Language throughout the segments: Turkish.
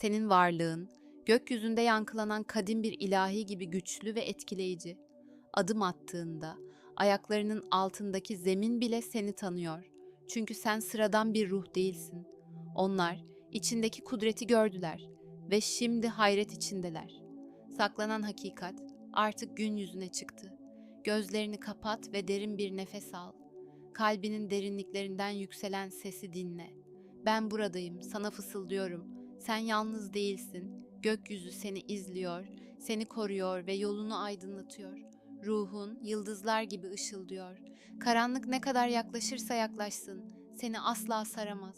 Senin varlığın, gökyüzünde yankılanan kadim bir ilahi gibi güçlü ve etkileyici. Adım attığında ayaklarının altındaki zemin bile seni tanıyor. Çünkü sen sıradan bir ruh değilsin. Onlar içindeki kudreti gördüler ve şimdi hayret içindeler. Saklanan hakikat artık gün yüzüne çıktı. Gözlerini kapat ve derin bir nefes al. Kalbinin derinliklerinden yükselen sesi dinle. Ben buradayım, sana fısıldıyorum. Sen yalnız değilsin. Gökyüzü seni izliyor, seni koruyor ve yolunu aydınlatıyor. Ruhun yıldızlar gibi ışıldıyor. Karanlık ne kadar yaklaşırsa yaklaşsın, seni asla saramaz.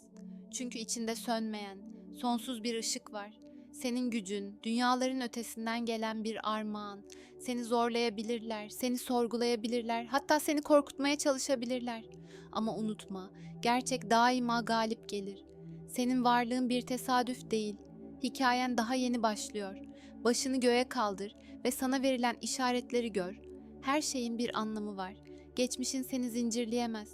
Çünkü içinde sönmeyen, sonsuz bir ışık var. Senin gücün, dünyaların ötesinden gelen bir armağan. Seni zorlayabilirler, seni sorgulayabilirler, hatta seni korkutmaya çalışabilirler. Ama unutma, gerçek daima galip gelir. Senin varlığın bir tesadüf değil. Hikayen daha yeni başlıyor. Başını göğe kaldır ve sana verilen işaretleri gör. Her şeyin bir anlamı var. Geçmişin seni zincirleyemez.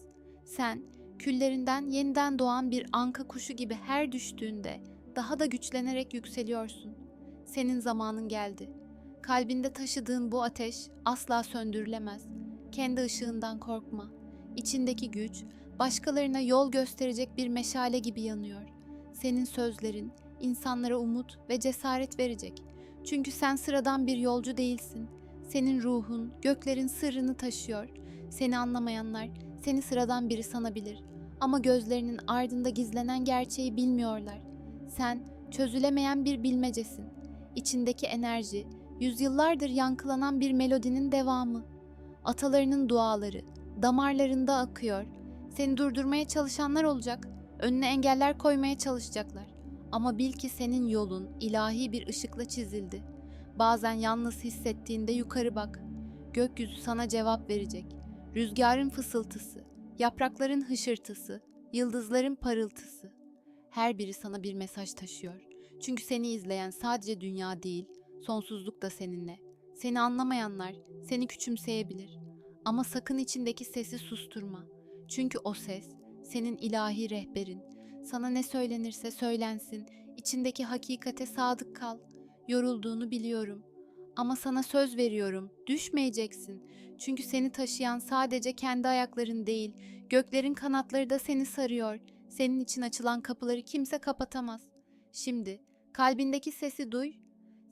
Sen küllerinden yeniden doğan bir anka kuşu gibi her düştüğünde daha da güçlenerek yükseliyorsun. Senin zamanın geldi. Kalbinde taşıdığın bu ateş asla söndürülemez. Kendi ışığından korkma. İçindeki güç başkalarına yol gösterecek bir meşale gibi yanıyor. Senin sözlerin insanlara umut ve cesaret verecek. Çünkü sen sıradan bir yolcu değilsin. Senin ruhun göklerin sırrını taşıyor. Seni anlamayanlar seni sıradan biri sanabilir. Ama gözlerinin ardında gizlenen gerçeği bilmiyorlar. Sen çözülemeyen bir bilmecesin. İçindeki enerji, yüzyıllardır yankılanan bir melodinin devamı. Atalarının duaları damarlarında akıyor. Seni durdurmaya çalışanlar olacak, önüne engeller koymaya çalışacaklar. Ama bil ki senin yolun ilahi bir ışıkla çizildi. Bazen yalnız hissettiğinde yukarı bak. Gökyüzü sana cevap verecek. Rüzgarın fısıltısı, yaprakların hışırtısı, yıldızların parıltısı. Her biri sana bir mesaj taşıyor. Çünkü seni izleyen sadece dünya değil, sonsuzluk da seninle. Seni anlamayanlar seni küçümseyebilir. Ama sakın içindeki sesi susturma. Çünkü o ses senin ilahi rehberin. Sana ne söylenirse söylensin, içindeki hakikate sadık kal. Yorulduğunu biliyorum. Ama sana söz veriyorum, düşmeyeceksin. Çünkü seni taşıyan sadece kendi ayakların değil, göklerin kanatları da seni sarıyor. Senin için açılan kapıları kimse kapatamaz. Şimdi kalbindeki sesi duy.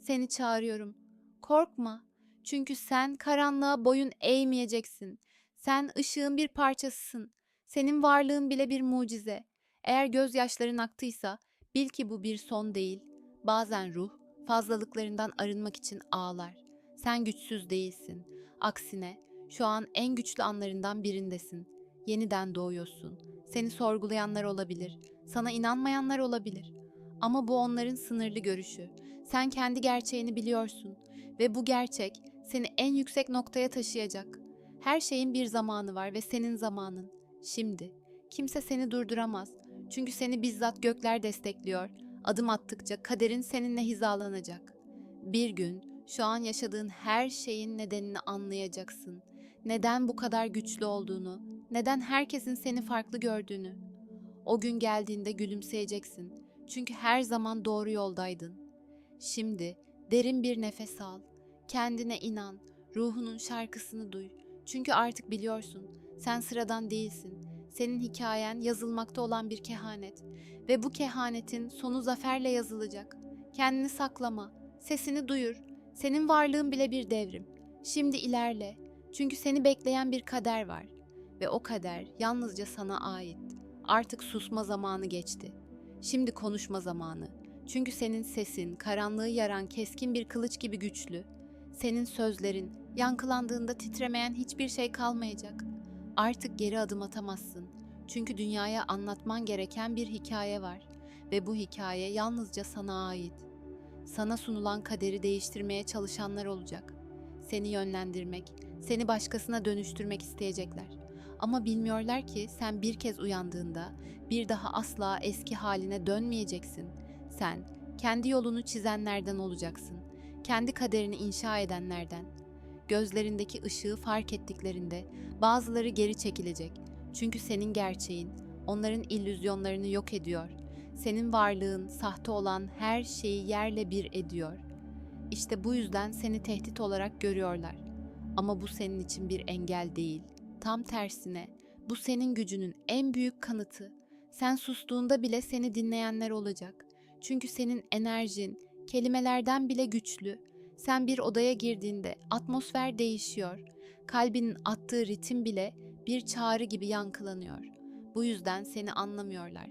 Seni çağırıyorum. Korkma. Çünkü sen karanlığa boyun eğmeyeceksin. Sen ışığın bir parçasısın. Senin varlığın bile bir mucize. Eğer gözyaşların aktıysa bil ki bu bir son değil. Bazen ruh fazlalıklarından arınmak için ağlar. Sen güçsüz değilsin. Aksine şu an en güçlü anlarından birindesin. Yeniden doğuyorsun. Seni sorgulayanlar olabilir. Sana inanmayanlar olabilir. Ama bu onların sınırlı görüşü. Sen kendi gerçeğini biliyorsun ve bu gerçek seni en yüksek noktaya taşıyacak. Her şeyin bir zamanı var ve senin zamanın şimdi. Kimse seni durduramaz. Çünkü seni bizzat gökler destekliyor. Adım attıkça kaderin seninle hizalanacak. Bir gün şu an yaşadığın her şeyin nedenini anlayacaksın. Neden bu kadar güçlü olduğunu, neden herkesin seni farklı gördüğünü. O gün geldiğinde gülümseyeceksin. Çünkü her zaman doğru yoldaydın. Şimdi derin bir nefes al. Kendine inan. Ruhunun şarkısını duy. Çünkü artık biliyorsun. Sen sıradan değilsin. Senin hikayen yazılmakta olan bir kehanet ve bu kehanetin sonu zaferle yazılacak. Kendini saklama, sesini duyur. Senin varlığın bile bir devrim. Şimdi ilerle. Çünkü seni bekleyen bir kader var ve o kader yalnızca sana ait. Artık susma zamanı geçti. Şimdi konuşma zamanı. Çünkü senin sesin karanlığı yaran keskin bir kılıç gibi güçlü. Senin sözlerin yankılandığında titremeyen hiçbir şey kalmayacak. Artık geri adım atamazsın. Çünkü dünyaya anlatman gereken bir hikaye var ve bu hikaye yalnızca sana ait. Sana sunulan kaderi değiştirmeye çalışanlar olacak. Seni yönlendirmek, seni başkasına dönüştürmek isteyecekler. Ama bilmiyorlar ki sen bir kez uyandığında bir daha asla eski haline dönmeyeceksin. Sen kendi yolunu çizenlerden olacaksın. Kendi kaderini inşa edenlerden. Gözlerindeki ışığı fark ettiklerinde bazıları geri çekilecek. Çünkü senin gerçeğin onların illüzyonlarını yok ediyor. Senin varlığın sahte olan her şeyi yerle bir ediyor. İşte bu yüzden seni tehdit olarak görüyorlar. Ama bu senin için bir engel değil. Tam tersine bu senin gücünün en büyük kanıtı. Sen sustuğunda bile seni dinleyenler olacak. Çünkü senin enerjin kelimelerden bile güçlü. Sen bir odaya girdiğinde atmosfer değişiyor. Kalbinin attığı ritim bile bir çağrı gibi yankılanıyor. Bu yüzden seni anlamıyorlar.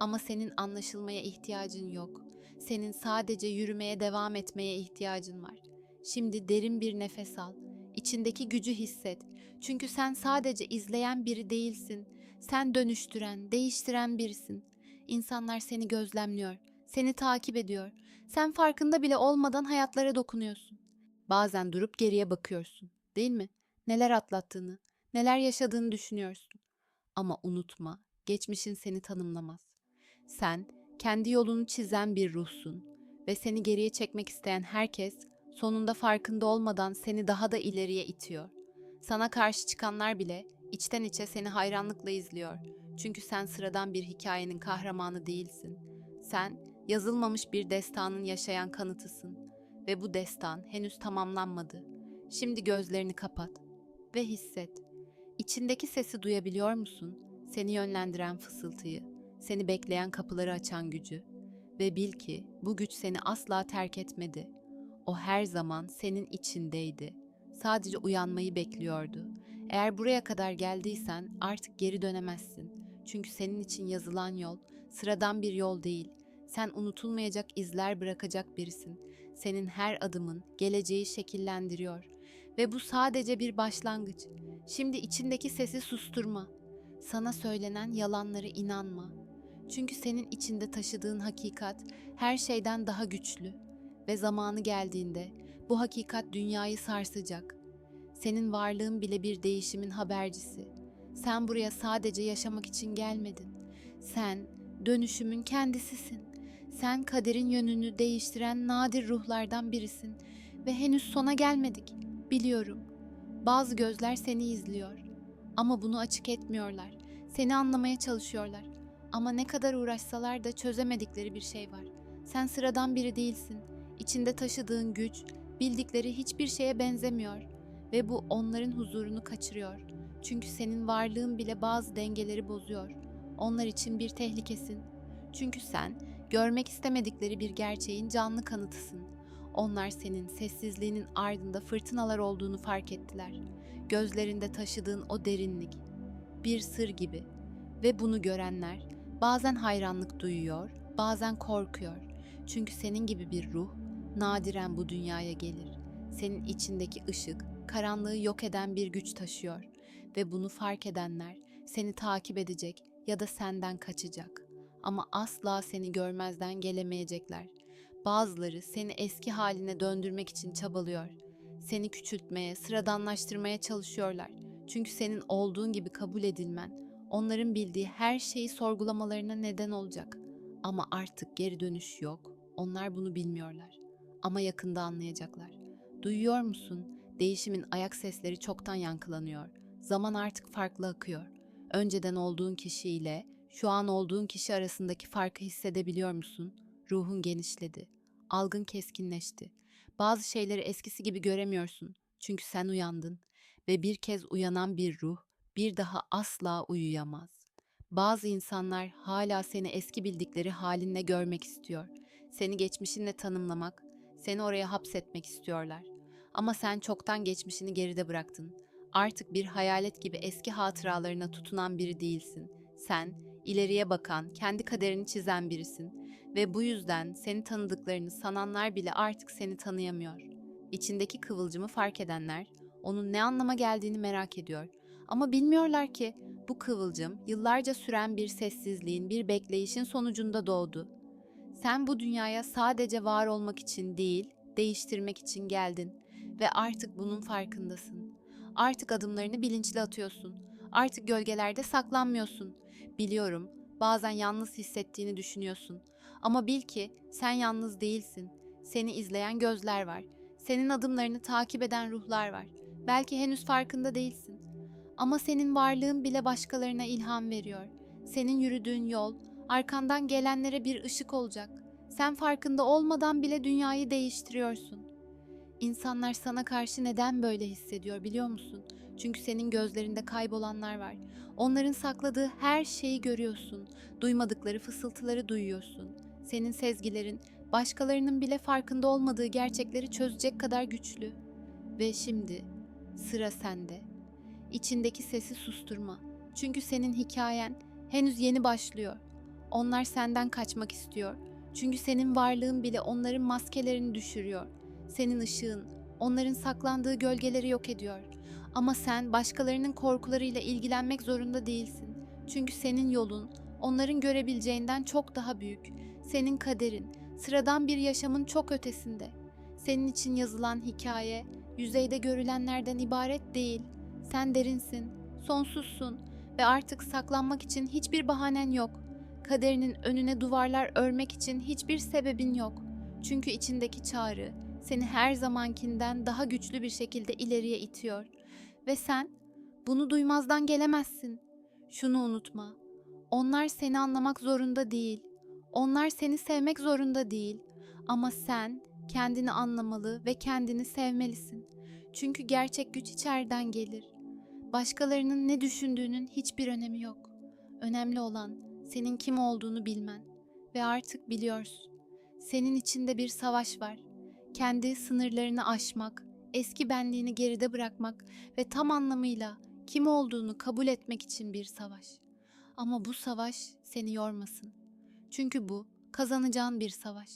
Ama senin anlaşılmaya ihtiyacın yok. Senin sadece yürümeye devam etmeye ihtiyacın var. Şimdi derin bir nefes al. İçindeki gücü hisset. Çünkü sen sadece izleyen biri değilsin. Sen dönüştüren, değiştiren birisin. İnsanlar seni gözlemliyor, seni takip ediyor. Sen farkında bile olmadan hayatlara dokunuyorsun. Bazen durup geriye bakıyorsun, değil mi? Neler atlattığını, neler yaşadığını düşünüyorsun. Ama unutma, geçmişin seni tanımlamaz. Sen kendi yolunu çizen bir ruhsun ve seni geriye çekmek isteyen herkes sonunda farkında olmadan seni daha da ileriye itiyor. Sana karşı çıkanlar bile içten içe seni hayranlıkla izliyor. Çünkü sen sıradan bir hikayenin kahramanı değilsin. Sen yazılmamış bir destanın yaşayan kanıtısın ve bu destan henüz tamamlanmadı. Şimdi gözlerini kapat ve hisset. İçindeki sesi duyabiliyor musun? Seni yönlendiren fısıltıyı, seni bekleyen kapıları açan gücü ve bil ki bu güç seni asla terk etmedi. O her zaman senin içindeydi. Sadece uyanmayı bekliyordu. Eğer buraya kadar geldiysen artık geri dönemezsin. Çünkü senin için yazılan yol sıradan bir yol değil. Sen unutulmayacak izler bırakacak birisin. Senin her adımın geleceği şekillendiriyor ve bu sadece bir başlangıç. Şimdi içindeki sesi susturma. Sana söylenen yalanları inanma. Çünkü senin içinde taşıdığın hakikat her şeyden daha güçlü ve zamanı geldiğinde bu hakikat dünyayı sarsacak. Senin varlığın bile bir değişimin habercisi. Sen buraya sadece yaşamak için gelmedin. Sen dönüşümün kendisisin. Sen kaderin yönünü değiştiren nadir ruhlardan birisin ve henüz sona gelmedik. Biliyorum. Bazı gözler seni izliyor ama bunu açık etmiyorlar. Seni anlamaya çalışıyorlar. Ama ne kadar uğraşsalar da çözemedikleri bir şey var. Sen sıradan biri değilsin. İçinde taşıdığın güç, bildikleri hiçbir şeye benzemiyor ve bu onların huzurunu kaçırıyor. Çünkü senin varlığın bile bazı dengeleri bozuyor. Onlar için bir tehlikesin. Çünkü sen görmek istemedikleri bir gerçeğin canlı kanıtısın. Onlar senin sessizliğinin ardında fırtınalar olduğunu fark ettiler. Gözlerinde taşıdığın o derinlik bir sır gibi ve bunu görenler bazen hayranlık duyuyor, bazen korkuyor. Çünkü senin gibi bir ruh nadiren bu dünyaya gelir. Senin içindeki ışık karanlığı yok eden bir güç taşıyor ve bunu fark edenler seni takip edecek ya da senden kaçacak. Ama asla seni görmezden gelemeyecekler. Bazıları seni eski haline döndürmek için çabalıyor. Seni küçültmeye, sıradanlaştırmaya çalışıyorlar. Çünkü senin olduğun gibi kabul edilmen, onların bildiği her şeyi sorgulamalarına neden olacak. Ama artık geri dönüş yok. Onlar bunu bilmiyorlar. Ama yakında anlayacaklar. Duyuyor musun? Değişimin ayak sesleri çoktan yankılanıyor. Zaman artık farklı akıyor. Önceden olduğun kişiyle şu an olduğun kişi arasındaki farkı hissedebiliyor musun? Ruhun genişledi. Algın keskinleşti. Bazı şeyleri eskisi gibi göremiyorsun. Çünkü sen uyandın ve bir kez uyanan bir ruh bir daha asla uyuyamaz. Bazı insanlar hala seni eski bildikleri halinle görmek istiyor. Seni geçmişinle tanımlamak, seni oraya hapsetmek istiyorlar. Ama sen çoktan geçmişini geride bıraktın. Artık bir hayalet gibi eski hatıralarına tutunan biri değilsin. Sen ileriye bakan, kendi kaderini çizen birisin ve bu yüzden seni tanıdıklarını sananlar bile artık seni tanıyamıyor. İçindeki kıvılcımı fark edenler onun ne anlama geldiğini merak ediyor. Ama bilmiyorlar ki bu kıvılcım yıllarca süren bir sessizliğin, bir bekleyişin sonucunda doğdu. Sen bu dünyaya sadece var olmak için değil, değiştirmek için geldin ve artık bunun farkındasın. Artık adımlarını bilinçli atıyorsun. Artık gölgelerde saklanmıyorsun. Biliyorum, bazen yalnız hissettiğini düşünüyorsun. Ama bil ki sen yalnız değilsin. Seni izleyen gözler var. Senin adımlarını takip eden ruhlar var. Belki henüz farkında değilsin. Ama senin varlığın bile başkalarına ilham veriyor. Senin yürüdüğün yol Arkandan gelenlere bir ışık olacak. Sen farkında olmadan bile dünyayı değiştiriyorsun. İnsanlar sana karşı neden böyle hissediyor biliyor musun? Çünkü senin gözlerinde kaybolanlar var. Onların sakladığı her şeyi görüyorsun. Duymadıkları fısıltıları duyuyorsun. Senin sezgilerin başkalarının bile farkında olmadığı gerçekleri çözecek kadar güçlü. Ve şimdi sıra sende. İçindeki sesi susturma. Çünkü senin hikayen henüz yeni başlıyor. Onlar senden kaçmak istiyor. Çünkü senin varlığın bile onların maskelerini düşürüyor. Senin ışığın onların saklandığı gölgeleri yok ediyor. Ama sen başkalarının korkularıyla ilgilenmek zorunda değilsin. Çünkü senin yolun onların görebileceğinden çok daha büyük. Senin kaderin sıradan bir yaşamın çok ötesinde. Senin için yazılan hikaye yüzeyde görülenlerden ibaret değil. Sen derinsin, sonsuzsun ve artık saklanmak için hiçbir bahanen yok. Kaderinin önüne duvarlar örmek için hiçbir sebebin yok. Çünkü içindeki çağrı seni her zamankinden daha güçlü bir şekilde ileriye itiyor. Ve sen bunu duymazdan gelemezsin. Şunu unutma. Onlar seni anlamak zorunda değil. Onlar seni sevmek zorunda değil. Ama sen kendini anlamalı ve kendini sevmelisin. Çünkü gerçek güç içeriden gelir. Başkalarının ne düşündüğünün hiçbir önemi yok. Önemli olan senin kim olduğunu bilmen ve artık biliyorsun. Senin içinde bir savaş var. Kendi sınırlarını aşmak, eski benliğini geride bırakmak ve tam anlamıyla kim olduğunu kabul etmek için bir savaş. Ama bu savaş seni yormasın. Çünkü bu kazanacağın bir savaş.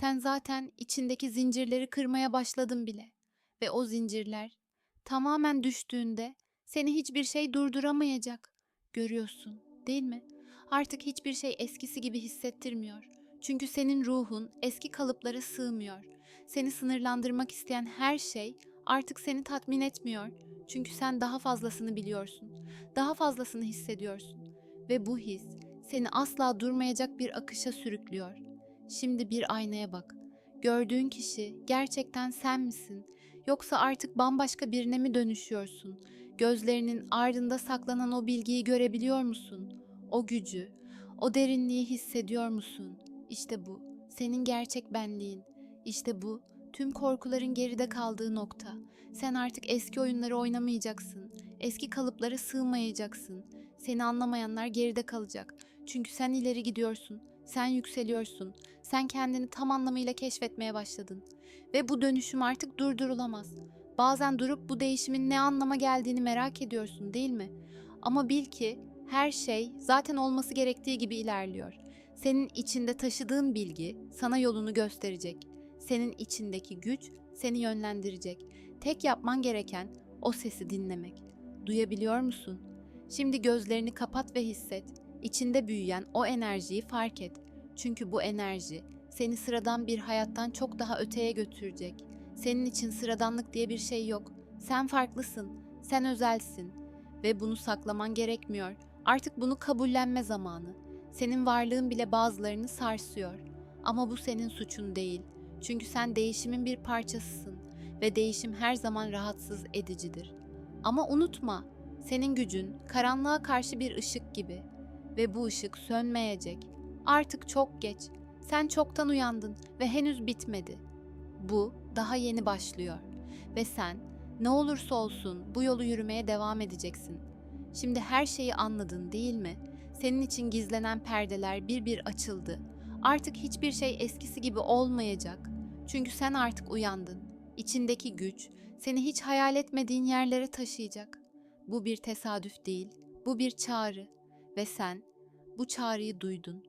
Sen zaten içindeki zincirleri kırmaya başladın bile ve o zincirler tamamen düştüğünde seni hiçbir şey durduramayacak. Görüyorsun, değil mi? Artık hiçbir şey eskisi gibi hissettirmiyor. Çünkü senin ruhun eski kalıplara sığmıyor. Seni sınırlandırmak isteyen her şey artık seni tatmin etmiyor. Çünkü sen daha fazlasını biliyorsun. Daha fazlasını hissediyorsun ve bu his seni asla durmayacak bir akışa sürüklüyor. Şimdi bir aynaya bak. Gördüğün kişi gerçekten sen misin? Yoksa artık bambaşka birine mi dönüşüyorsun? Gözlerinin ardında saklanan o bilgiyi görebiliyor musun? O gücü, o derinliği hissediyor musun? İşte bu, senin gerçek benliğin. İşte bu, tüm korkuların geride kaldığı nokta. Sen artık eski oyunları oynamayacaksın. Eski kalıplara sığmayacaksın. Seni anlamayanlar geride kalacak. Çünkü sen ileri gidiyorsun. Sen yükseliyorsun. Sen kendini tam anlamıyla keşfetmeye başladın. Ve bu dönüşüm artık durdurulamaz. Bazen durup bu değişimin ne anlama geldiğini merak ediyorsun, değil mi? Ama bil ki her şey zaten olması gerektiği gibi ilerliyor. Senin içinde taşıdığın bilgi sana yolunu gösterecek. Senin içindeki güç seni yönlendirecek. Tek yapman gereken o sesi dinlemek. Duyabiliyor musun? Şimdi gözlerini kapat ve hisset. İçinde büyüyen o enerjiyi fark et. Çünkü bu enerji seni sıradan bir hayattan çok daha öteye götürecek. Senin için sıradanlık diye bir şey yok. Sen farklısın. Sen özelsin ve bunu saklaman gerekmiyor. Artık bunu kabullenme zamanı. Senin varlığın bile bazılarını sarsıyor. Ama bu senin suçun değil. Çünkü sen değişimin bir parçasısın ve değişim her zaman rahatsız edicidir. Ama unutma, senin gücün karanlığa karşı bir ışık gibi ve bu ışık sönmeyecek. Artık çok geç. Sen çoktan uyandın ve henüz bitmedi. Bu daha yeni başlıyor ve sen ne olursa olsun bu yolu yürümeye devam edeceksin. Şimdi her şeyi anladın değil mi? Senin için gizlenen perdeler bir bir açıldı. Artık hiçbir şey eskisi gibi olmayacak. Çünkü sen artık uyandın. İçindeki güç seni hiç hayal etmediğin yerlere taşıyacak. Bu bir tesadüf değil, bu bir çağrı ve sen bu çağrıyı duydun.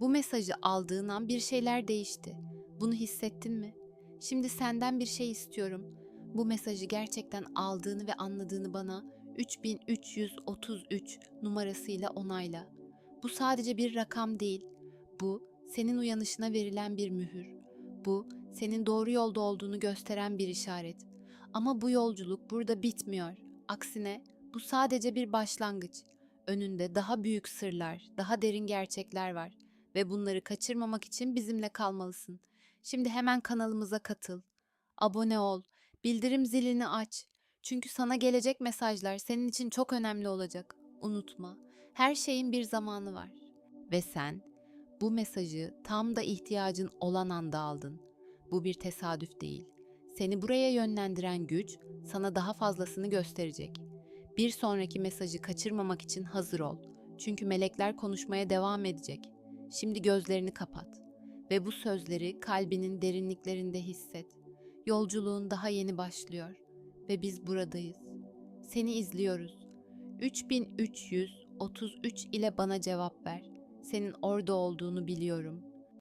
Bu mesajı aldığın an bir şeyler değişti. Bunu hissettin mi? Şimdi senden bir şey istiyorum. Bu mesajı gerçekten aldığını ve anladığını bana 3333 numarasıyla onayla. Bu sadece bir rakam değil. Bu senin uyanışına verilen bir mühür. Bu senin doğru yolda olduğunu gösteren bir işaret. Ama bu yolculuk burada bitmiyor. Aksine bu sadece bir başlangıç. Önünde daha büyük sırlar, daha derin gerçekler var ve bunları kaçırmamak için bizimle kalmalısın. Şimdi hemen kanalımıza katıl. Abone ol, bildirim zilini aç. Çünkü sana gelecek mesajlar senin için çok önemli olacak. Unutma, her şeyin bir zamanı var. Ve sen Bu mesajı tam da ihtiyacın olan anda aldın. Bu bir tesadüf değil. Seni buraya yönlendiren güç sana daha fazlasını gösterecek. Bir sonraki mesajı kaçırmamak için hazır ol. Çünkü melekler konuşmaya devam edecek. Şimdi gözlerini kapat ve bu sözleri kalbinin derinliklerinde hisset. Yolculuğun daha yeni başlıyor ve biz buradayız. Seni izliyoruz. 3333 ile bana cevap ver. Senin orada olduğunu biliyorum